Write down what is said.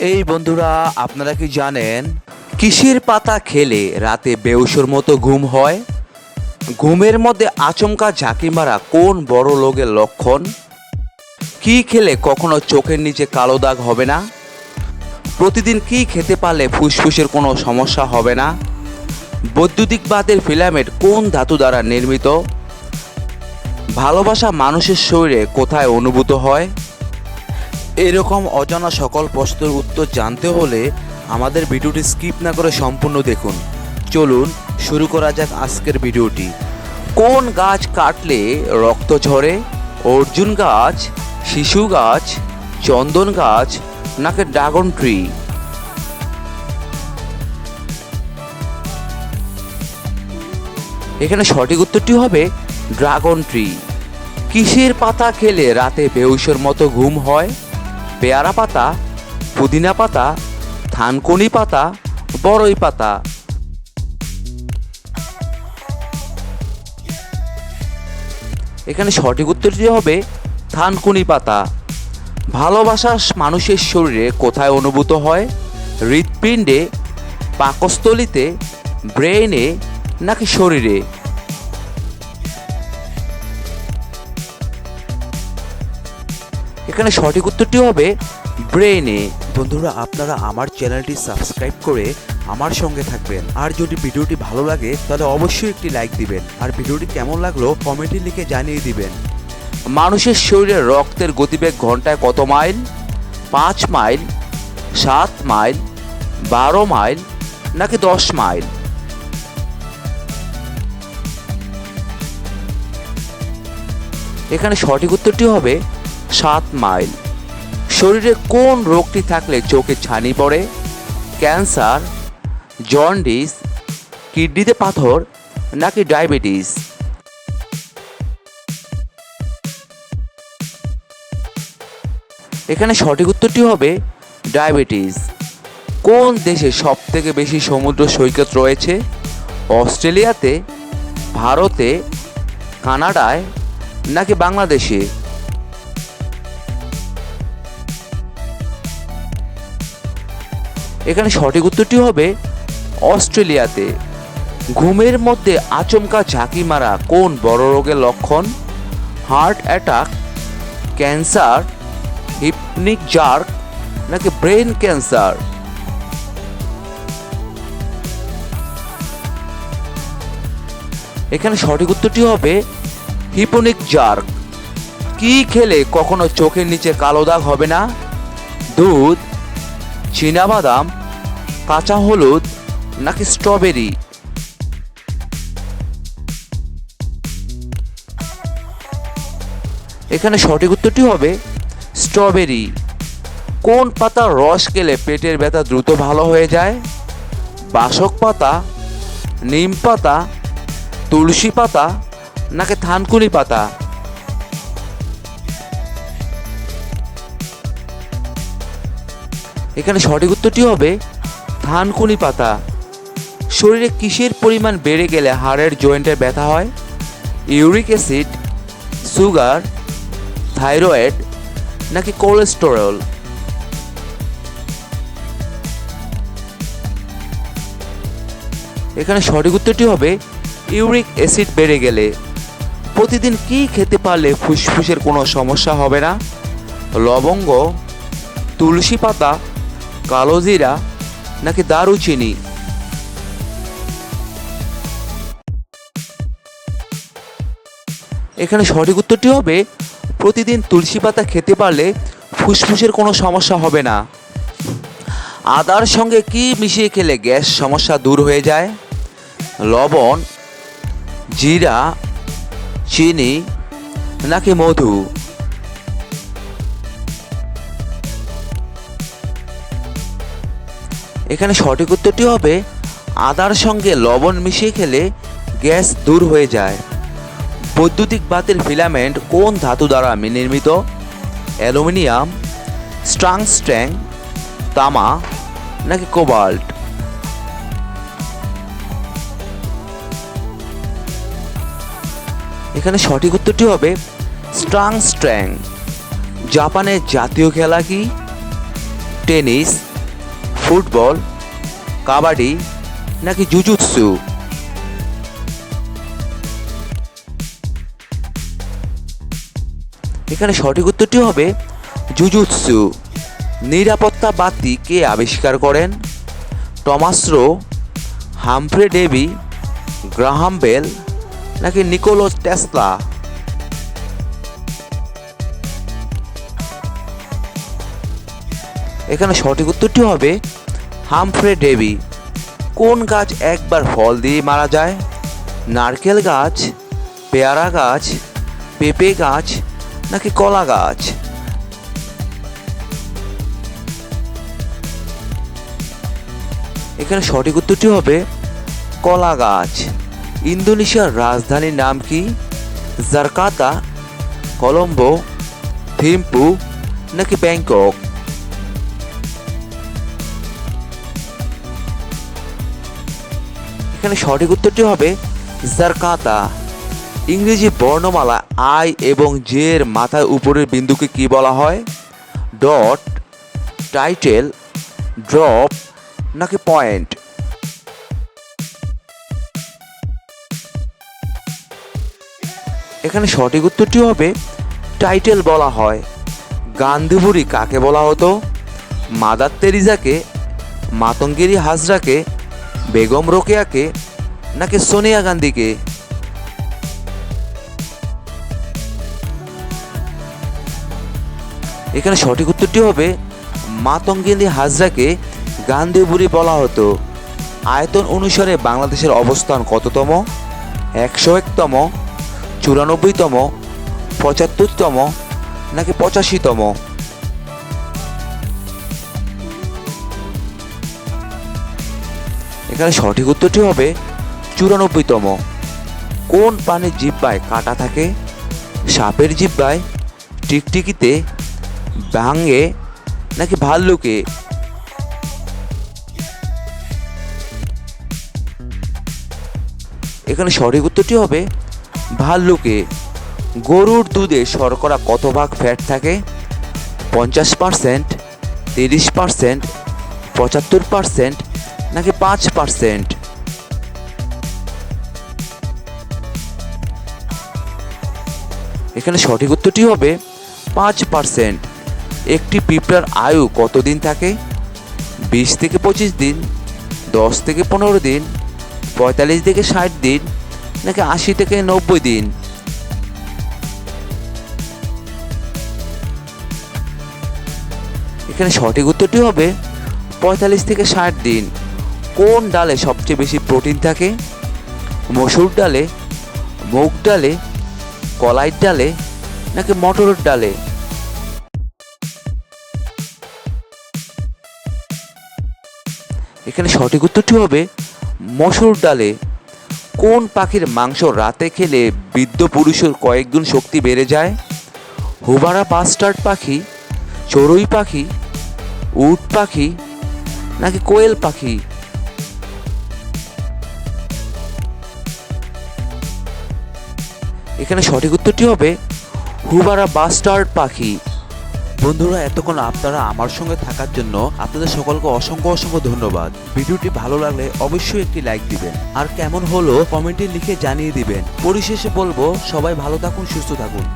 এই বন্ধুরা, আপনারা কি জানেন, কিসের পাতা খেলে রাতে বেউসর মতো ঘুম হয়? ঘুমের মধ্যে আচমকা ঝাঁকি মারা কোন বড় লোকের লক্ষণ? কি খেলে কখনো চোখের নিচে কালো দাগ হবে না? প্রতিদিন কি খেতে পারলে ফুসফুসের কোনো সমস্যা হবে না? বৈদ্যুতিক বাতের ফিলামেন্ট কোন ধাতু দ্বারা নির্মিত? ভালোবাসা মানুষের শরীরে কোথায় অনুভূত হয়? এরকম অজানা সকল প্রশ্নের উত্তর জানতে হলে আমাদের ভিডিওটি স্কিপ না করে সম্পূর্ণ দেখুন। চলুন শুরু করা যাক আজকের ভিডিওটি। কোন গাছ কাটলে রক্ত ঝরে? অর্জুন গাছ, শিশু গাছ, চন্দন গাছ, নাকি ড্রাগন ট্রি? এখানে সঠিক উত্তরটি হবে ড্রাগন ট্রি। কিসের পাতা খেলে রাতে বেউসের মতো ঘুম হয়? পেয়ারা পাতা, পুদিনা পাতা, থানকুনি পাতা, বড়ই পাতা। এখানে সঠিক উত্তরটি হবে থানকুনি পাতা। ভালোবাসা মানুষের শরীরে কোথায় অনুভূত হয়? হৃৎপিণ্ডে, পাকস্থলিতে, ব্রেইনে নাকি শরীরে? এখানে সঠিক উত্তরটি হবে ব্রেনে বন্ধুরা, আপনারা আমার চ্যানেলটি সাবস্ক্রাইব করে আমার সঙ্গে থাকবেন। আর যদি ভিডিওটি ভালো লাগে, তাহলে অবশ্যই একটি লাইক দিবেন। আর ভিডিওটি কেমন লাগল কমেন্টে লিখে জানিয়ে দিবেন। মানুষের শরীরে রক্তের গতিবেগ ঘন্টায় কত মাইল? পাঁচ মাইল, সাত মাইল, বারো মাইল, নাকি দশ মাইল? এখানে সঠিক উত্তরটি হবে সাত মাইল। শরীরে কোন রোগটি থাকলে চোখে ছানি পড়ে? ক্যান্সার, জন্ডিস, কিডনিতে পাথর, নাকি ডায়াবেটিস? এখানে সঠিক উত্তরটি হবে ডায়াবেটিস। কোন দেশে সব থেকে বেশি সমুদ্র সৈকত রয়েছে? অস্ট্রেলিয়াতে, ভারতে, কানাডায়, নাকি বাংলাদেশে? এখানে সঠিক উত্তরটি হবে অস্ট্রেলিয়াতে। ঘুমের মধ্যে আচমকা ঝাঁকি মারা কোন বড় রোগের লক্ষণ? Heart attack, cancer, hypnic jerk, নাকি ব্রেন ক্যান্সার? এখানে সঠিক উত্তরটি হবে হিপনিক জার্ক। কি খেলে কখনো চোখের নিচে কালো দাগ হবে না? দুধ বাদাম কাঁচা হলুদ, নাকি স্ট্রবেরি? এখানে সঠিক উত্তরটি হবে স্ট্রবেরি। কোন পাতার রস খেলে পেটের ব্যথা দ্রুত ভালো হয়ে যায়? বাসক পাতা, নিম পাতা, তুলসী পাতা, নাকি থানকুনি পাতা? এখানে সঠিক উত্তরটি হবে থানকুনি পাতা। শরীরে কিসের পরিমাণ বেড়ে গেলে হাড়ের জয়েন্টের ব্যথা হয়? ইউরিক অ্যাসিড, সুগার, থাইরয়েড নাকি কোলেস্টেরল? এখানে সঠিক উত্তরটি হবে ইউরিক অ্যাসিড বেড়ে গেলে। প্রতিদিন কি খেতে পারলে ফুসফুসের কোনো সমস্যা হবে না? লবঙ্গ, তুলসী পাতা কালো জিরা নাকি দারুচিনি? এখানে সঠিক উত্তরটি হবে, প্রতিদিন তুলসী পাতা খেতে পারলে ফুসফুসের কোনো সমস্যা হবে না। আদার সঙ্গে কি মিশিয়ে খেলে গ্যাস সমস্যা দূর হয়ে যায়? লবণ, জিরা, চিনি নাকি মধু? এখানে সঠিক উত্তরটি হবে, আদার সঙ্গে লবণ মিশিয়ে খেলে গ্যাস দূর হয়ে যায়। বৈদ্যুতিক বাতির ফিলামেন্ট কোন ধাতু দ্বারা নির্মিত? অ্যালুমিনিয়াম স্ট্রাং স্ট্যাং তামা, নাকি কোবাল্ট? এখানে সঠিক উত্তরটি হবে স্ট্রাং স্ট্র্যাং জাপানের জাতীয় খেলা কি? টেনিস ফুটবল, কাবাডি নাকি জুজুৎসু? এখানে সঠিক উত্তরটি হবে জুজুৎসু। নিরাপত্তা বাতি কে আবিষ্কার করেন? টমাসরো হামফ্রে ডেভি, গ্রাহাম বেল নাকি নিকোলো টেসলা? এখানে সঠিক উত্তরটি হবে হামফ্রে ডেভি কোন গাছ একবার ফল দিয়ে মারা যায়? নারকেল গাছ, পেয়ারা গাছ, পেঁপে গাছ, নাকি কলা গাছ? এখানে সঠিক উত্তরটি হবে কলা গাছ। ইন্দোনেশিয়ার রাজধানীর নাম কি? জারকাতা, কলম্বো, থিম্পু, নাকি ব্যাংকক? এখানে সঠিক উত্তরটি হবে জারকাতা। ইংরেজি বর্ণমালা আই এবং জে এর মাথার উপরের বিন্দুকে কি বলা হয়? ডট, টাইটেল, ড্রপ নাকি পয়েন্ট? এখানে সঠিক উত্তরটি হবে টাইটেল বলা হয়। গান্ধীবুড়ি কাকে বলা হতো? মাদার তেরিজাকে মাতঙ্গিরি হাজরাকে বেগম রোকেয়াকে নাকি সোনিয়া গান্ধীকে? এখানে সঠিক উত্তরটি হবে মাতঙ্গিনী হাজরাকে গান্ধী বুড়ি বলা হতো। আয়তন অনুসারে বাংলাদেশের অবস্থান কততম? একশো একতম, চুরানব্বইতম, পঁচাত্তরতম নাকি পঁচাশিতম? এখানে সঠিক উত্তরটি হবে চুরানব্বইতম। কোন প্রাণীর জিব্বায় কাটা থাকে? সাপের জিব্বায়, টিকটিকিতে ভাঙ্গে নাকি ভাল্লুকে? এখানে সঠিক উত্তরটি হবে ভাল্লুকে। গরুর দুধে শর্করা কত ভাগ ফ্যাট থাকে? পঞ্চাশ পার্সেন্ট তিরিশ পার্সেন্ট পঁচাত্তর পার্সেন্ট নাকি পাঁচ পার্সেন্ট? এখানে সঠিক উত্তরটি হবে পাঁচ পার্সেন্ট। একটি পিঁপড়ার আয়ু কতদিন থাকে? বিশ থেকে পঁচিশ দিন, দশ থেকে পনেরো দিন, পঁয়তাল্লিশ থেকে ষাট দিন, নাকি আশি থেকে নব্বই দিন? এখানে সঠিক উত্তরটি হবে পঁয়তাল্লিশ থেকে ষাট দিন। কোন ডালে সবচেয়ে বেশি প্রোটিন থাকে? মসুর ডালে, মুগ ডালে কলাইয়ের ডালে, নাকি মটরের ডালে? এখানে সঠিক উত্তরটি হবে মসুর ডালে। কোন পাখির মাংস রাতে খেলে বৃদ্ধ পুরুষের কয়েকগুণ শক্তি বেড়ে যায়? হুবারা বাস্টার্ড পাখি, চড়ুই পাখি, উট পাখি, নাকি কোয়েল পাখি? এখানে সঠিক উত্তরটি হবে হুবারা বাস্টার্ড পাখি। বন্ধুরা, এতক্ষণ আপনারা আমার সঙ্গে থাকার জন্য আপনাদের সকলকে অসংখ্য অসংখ্য ধন্যবাদ। ভিডিওটি ভালো লাগলে অবশ্যই একটি লাইক দিবেন। আর কেমন হলো কমেন্টে লিখে জানিয়ে দিবেন। পরিশেষে বলব, সবাই ভালো থাকুন, সুস্থ থাকুন।